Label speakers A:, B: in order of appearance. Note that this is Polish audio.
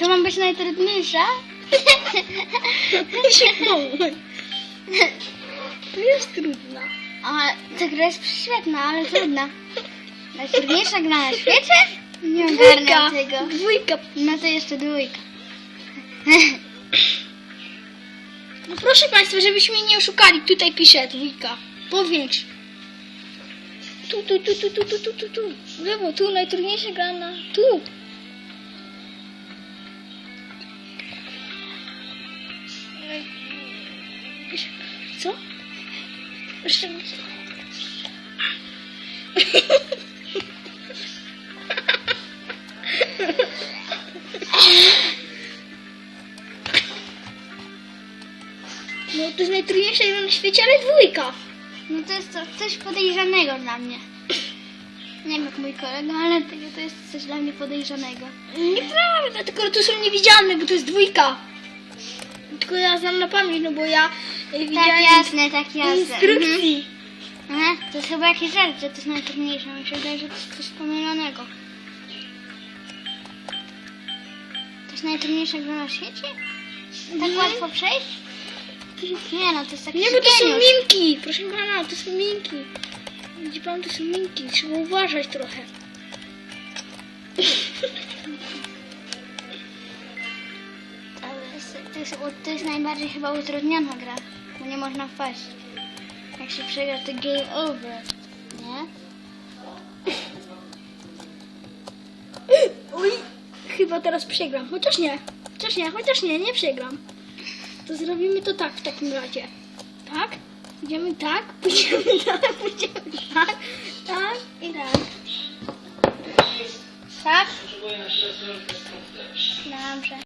A: To ma być najtrudniejsza?
B: To jest trudna.
A: A ta gra jest świetna, ale trudna. Najtrudniejsza gra na świecie? Nie ogarniam tego.
B: Dwójka.
A: No to jeszcze dwójka.
B: No proszę Państwa, żebyśmy nie oszukali. Tutaj pisze dwójka. Powiększ. Tu, tu, tu, tu, tu, tu, tu, tu, tu. W Lewo, tu najtrudniejsza gra na... Tu. Co? Jeszcze... No to jest najtrudniejsza gra na świecie, ale dwójka.
A: No to jest to, coś podejrzanego dla mnie. Nie wiem jak mój kolega, ale to jest coś dla mnie podejrzanego.
B: Nieprawda, tylko to są niewidzialne, bo to jest dwójka. Tylko ja znam na pamięć, no bo ja e,
A: Tak
B: widziałem
A: jasne, tak jasne. Mhm.
B: instrukcji.
A: Aha, to jest chyba jakiś żart, że to jest najtrudniejsze. Mi się wydaje, że to jest coś pomylonego. To jest najtrudniejsza gra na świecie? Tak
B: Mhm.
A: łatwo przejść? Nie no, to jest taki
B: Nie, bo to są
A: geniusz.
B: minki. Proszę pana, to są minki. Widzi pan, to są minki. Trzeba uważać trochę.
A: Ale jest- To jest, to jest najbardziej chyba utrudniona gra, bo nie można wpaść. Jak się przegra, to game over. Nie?
B: Oj, chyba teraz przegram. Chociaż nie. Chociaż nie, chociaż nie, nie przegram. To zrobimy to tak w takim razie. Tak? Idziemy tak, pójdziemy tak, pójdziemy tak, tak i tak.
A: Tak? Dobrze.